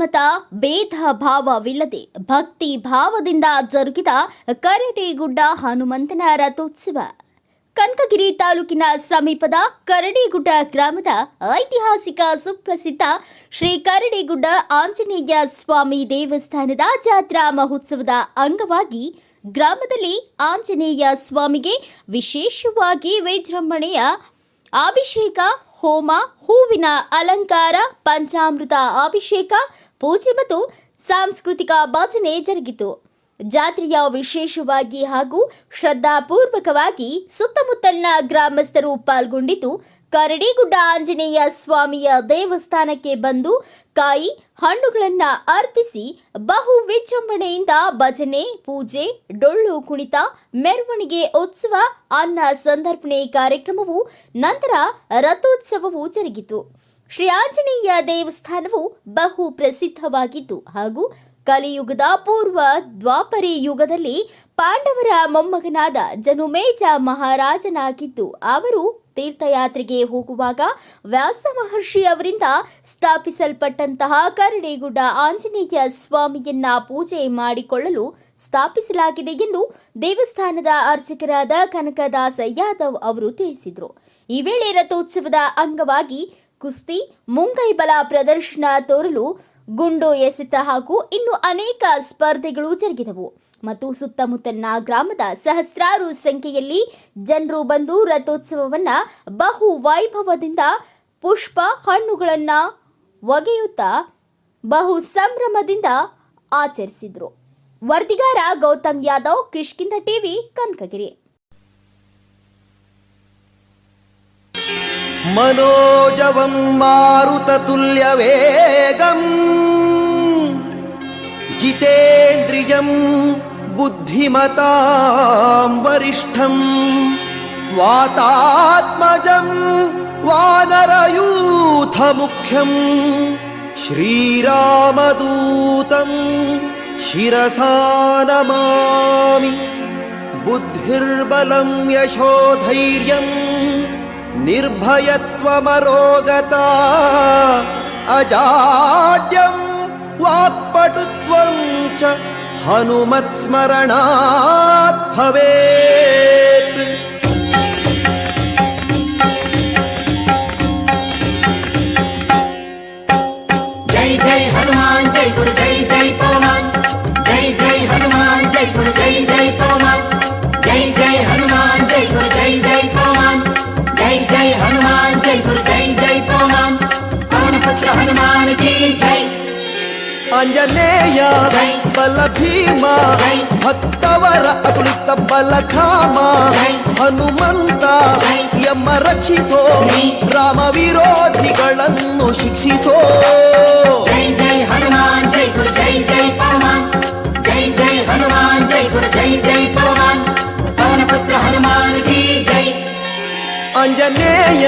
ಮತ ಭೇದ ಭಾವವಿಲ್ಲದೆ ಭಕ್ತಿ ಭಾವದಿಂದ ಜರುಗಿದ ಕರಡಿಗುಡ್ಡ ಹನುಮಂತನ ರಥೋತ್ಸವ. ಕನಕಗಿರಿ ತಾಲೂಕಿನ ಸಮೀಪದ ಕರಡಿಗುಡ್ಡ ಗ್ರಾಮದ ಐತಿಹಾಸಿಕ ಸುಪ್ರಸಿದ್ಧ ಶ್ರೀ ಕರಡಿಗುಡ್ಡ ಆಂಜನೇಯ ಸ್ವಾಮಿ ದೇವಸ್ಥಾನದ ಜಾತ್ರಾ ಮಹೋತ್ಸವದ ಅಂಗವಾಗಿ ಗ್ರಾಮದಲ್ಲಿ ಆಂಜನೇಯ ಸ್ವಾಮಿಗೆ ವಿಶೇಷವಾಗಿ ವಿಜೃಂಭಣೆಯ ಅಭಿಷೇಕ, ಹೋಮ, ಹೂವಿನ ಅಲಂಕಾರ, ಪಂಚಾಮೃತ ಅಭಿಷೇಕ ಪೂಜೆ ಮತ್ತು ಸಾಂಸ್ಕೃತಿಕ ಭಜನೆ ಜರುಗಿತು. ಜಾತ್ರೆಯ ವಿಶೇಷವಾಗಿ ಹಾಗೂ ಶ್ರದ್ಧಾಪೂರ್ವಕವಾಗಿ ಸುತ್ತಮುತ್ತಲಿನ ಗ್ರಾಮಸ್ಥರು ಪಾಲ್ಗೊಂಡಿದ್ದು, ಕರಡಿಗುಡ್ಡ ಆಂಜನೇಯ ಸ್ವಾಮಿಯ ದೇವಸ್ಥಾನಕ್ಕೆ ಬಂದು ಕಾಯಿ ಹಣ್ಣುಗಳನ್ನು ಅರ್ಪಿಸಿ ಬಹು ವಿಜೃಂಭಣೆಯಿಂದ ಭಜನೆ, ಪೂಜೆ, ಡೊಳ್ಳು ಕುಣಿತ, ಮೆರವಣಿಗೆ, ಉತ್ಸವ, ಅನ್ನ ಸಂದರ್ಪಣೆ ಕಾರ್ಯಕ್ರಮವು ನಂತರ ರಥೋತ್ಸವವು ಜರುಗಿತು. ಶ್ರೀ ಆಂಜನೇಯ ದೇವಸ್ಥಾನವು ಬಹು ಪ್ರಸಿದ್ಧವಾಗಿದ್ದು ಹಾಗೂ ಕಲಿಯುಗದ ಪೂರ್ವ ದ್ವಾಪರಿ ಯುಗದಲ್ಲಿ ಪಾಂಡವರ ಮೊಮ್ಮಗನಾದ ಜನುಮೇಜ ಮಹಾರಾಜನಾಗಿದ್ದು, ಅವರು ತೀರ್ಥಯಾತ್ರೆಗೆ ಹೋಗುವಾಗ ವ್ಯಾಸ ಮಹರ್ಷಿ ಅವರಿಂದ ಸ್ಥಾಪಿಸಲ್ಪಟ್ಟಂತಹ ಕರಡಿಗುಡ್ಡ ಆಂಜನೇಯ ಸ್ವಾಮಿಯನ್ನ ಪೂಜೆ ಮಾಡಿಕೊಳ್ಳಲು ಸ್ಥಾಪಿಸಲಾಗಿದೆ ಎಂದು ದೇವಸ್ಥಾನದ ಅರ್ಚಕರಾದ ಕನಕದಾಸ ಯಾದವ್ ಅವರು ತಿಳಿಸಿದರು. ಈ ವೇಳೆ ರಥೋತ್ಸವದ ಅಂಗವಾಗಿ ಕುಸ್ತಿ, ಮುಂಗೈ ಬಲ ಪ್ರದರ್ಶನ ತೋರಲು ಗುಂಡು ಎಸೆತ ಹಾಗೂ ಇನ್ನು ಅನೇಕ ಸ್ಪರ್ಧೆಗಳು ಜರುಗಿದವು. ಮತ್ತು ಸುತ್ತಮುತ್ತಲಿನ ಗ್ರಾಮದ ಸಹಸ್ರಾರು ಸಂಖ್ಯೆಯಲ್ಲಿ ಜನರು ಬಂದು ರಥೋತ್ಸವವನ್ನ ಬಹು ವೈಭವದಿಂದ ಪುಷ್ಪ ಹಣ್ಣುಗಳನ್ನ ಒಗೆಯುತ್ತಾ ಬಹು ಸಂಭ್ರಮದಿಂದ ಆಚರಿಸಿದ್ರು. ವರದಿಗಾರ ಗೌತಮ್ ಯಾದವ್ ಕಿಷ್ಕಿಂದ ಟಿವಿ, ಕನಕಗಿರಿ. मनोजवं मारुततुल्यवेगम्। जितेन्द्रियं बुद्धिमतां वरिष्ठम् वातात्मजं वानरयूथमुख्यम् श्रीरामदूतं शिरसा नमामि बुद्धिर्बलं यशोधैर्यम् నిర్భయత్వమరోగత అజాడ్యం వాక్పటుత్వం చ హనుమత్స్మరణాత్ భవేత్. జై జై హనుమాన్ జై గురు జై జై ಆಂಜನೇಯ ಬಲ ಭೀಮ ಭಕ್ತವರ ಅಗಲಿತ ಬಲಧಾಮ ಹನುಮಂತ ಎಮ್ಮ ರಕ್ಷಿಸೋ ರಾಮ ವಿರೋಧಿಗಳನ್ನು ಶಿಕ್ಷಿಸೋ ಜೈ ಜೈ ಹನುಮಾನ್ ಜೈ ಗುರು ಜೈ ಜೈ ಪವನ್ ಜೈ ಜೈ ಹನುಮಾನ್ ಜೈ ಗುರು ಜೈ ಜೈ ಪವನ್ ಪವನ ಪುತ್ರ ಹನುಮಾನ್ ಕಿ ಜೈ ಆಂಜನೇಯ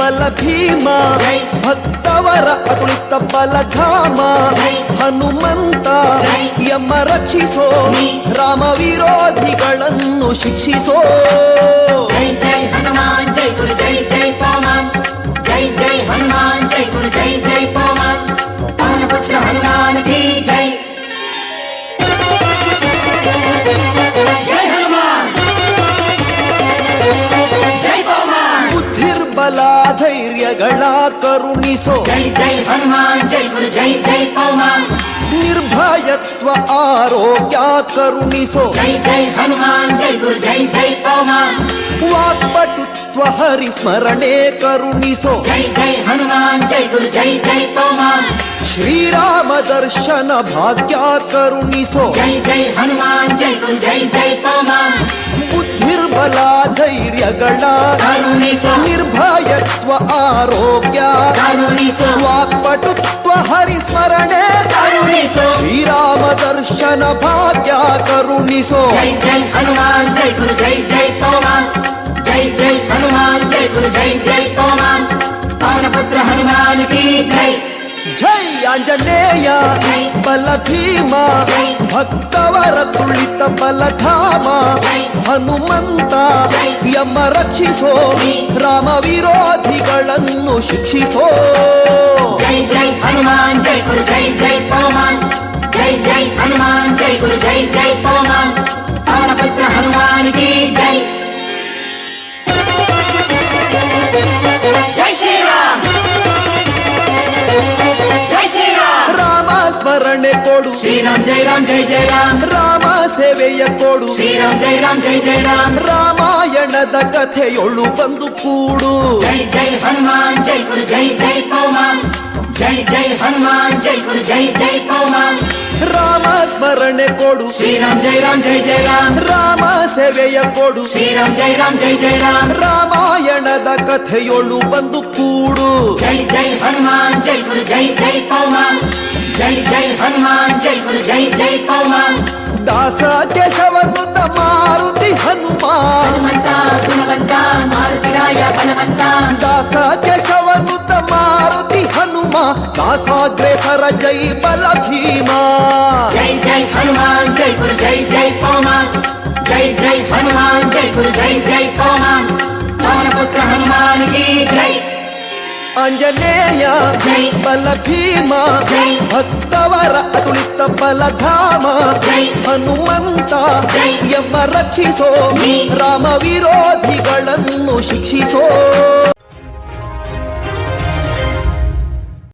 ಬಲ ಭೀಮ ಭಕ್ತ ಹರ ಅತುಳಿತ ಬಲಧಾಮ ಹನುಮಂತ ಯಮ್ಮ ರಕ್ಷಿಸೋ ರಾಮ ವಿರೋಧಿಗಳನ್ನು ಶಿಕ್ಷಿಸೋ ಜೈ ಜೈ ಹನುಮಾನ್ ಜೈ ಗುರು ಜೈ ಜೈ बला धैर्य गला करुणिसो। जय जय हनुमान जय गुरु जय जय पवमान। निर्भयत्व आरोग्य करुणिसो। जय जय हनुमान जय गुरु जय जय पवमान। वाक्पटुत्व हरि स्मरणे करुणिसो। जय जय हनुमान जय गुरु जय जय पवमान। श्री राम दर्शन भाग्य करुणिसो। जय जय हनुमान जय गुरु जय जय पवमान। ಬುದ್ಧಿರ್ಬಲ ಧೈರ್ಯಗಳ ಕರುಣಿಸು ನಿರ್ಭಯತ್ವ ಆರೋಗ್ಯ ಕರುಣಿಸು ವಾಕ್ಪಟುತ್ವ ಹರಿಸ್ಮರಣೆ ಕರುಣಿಸು ಶ್ರೀರಾಮ ದರ್ಶನ ಭಾಗ್ಯ ಕರುಣಿಸೋ ಜೈ ಜೈ ಹನುಮಾನ್ ಜೈ ಗುರು ಜೈ ಜೈ ಪವನ್ ಜೈ ಜೈ ಹನುಮಾನ್ ಜೈ ಗುರು ಜೈ ಜೈ ಪವನ್ ಪವನ ಪುತ್ರ ಹನುಮಾನ್ ಕಿ ಜೈ ಜೈ ಆಂಜನೇಯ ಜೈ. ಬಲ ಭೀಮ ಜೈ. బలధామ ಹನುಮಂತ ಯಮ ರಕ್ಷಿಸೋ ರಾಮ ವಿರೋಧಿಗಳನ್ನು ಶಿಕ್ಷಿಸೋ ಜೈ ಜೈ ಹನುಮಾನ್ ಜೈ ಗುರು ಜೈ ಜೈ ಪರಮಾನ್ ಸುಧಾರಣೆ ಕೊಡು ಶ್ರೀರಾಮ್ ಜೈ ರಾಮ್ ಜೈ ಜಯ ರಾಮ ಸೇವೆಯ ಕೊಡು ಶ್ರೀರಾಮ್ ಜೈ ರಾಮ್ ಜೈ ಜಯ ರಾಮ್ ರಾಮಾಯಣದ ಕಥೆಯೊಳು ಬಂದು ಕೂಡು ಜೈ ಜೈ ಹನುಮಾನ್ ಜೈ ಗುರು ಜೈ ಜೈ ಪೌಮಾನ್ ಜೈ ಜೈ ಹನುಮಾನ್ ಜೈ ಗುರು ಜೈ ಜೈ ಪೌಮಾನ್ ರಾಮ ಸ್ಮರಣೆ ಕೊಡು ಶ್ರೀರಾಮ್ ಜೈ ರಾಮ್ ಜೈ ಜಯ ರಾಮ್ ರಾಮ ಸೇವೆಯ ಕೊಡು ಶ್ರೀರಾಮ್ ಜೈ ರಾಮ್ ಜೈ ಜಯ ರಾಮ್ ರಾಮಾಯಣದ ಕಥೆಯೊಳು ಬಂದು ಕೂಡು ಜೈ ಜೈ ಹನುಮಾನ್ ಜೈ ಗುರು ಜೈ ಜೈ ಪೌಮಾನ್ జై జై హనుమాన్ జై గురు జై జై పౌమాన్. దాస కేశవదుత మారుతి హనుమాన్. గుణవంత మారుతిరాయ బలవంత. దాస కేశవదుత మారుతి హనుమా దాసాగ్రేసర జై బల భీమా జై జై హనుమాన్ జై గురు జై జై పౌమాన్. జై జై హనుమాన్ జై గురు జై జై పౌమాన్. పవనపుత్ర హనుమాన్ జై. ఆంజనేయ బల భీమ భక్తవర అతులిత బలధామ ಹನುಮಂತ ಎಂಬ ರಕ್ಷಿಸೋ ರಾಮ ವಿರೋಧಿಗಳನ್ನು ಶಿಕ್ಷಿಸೋ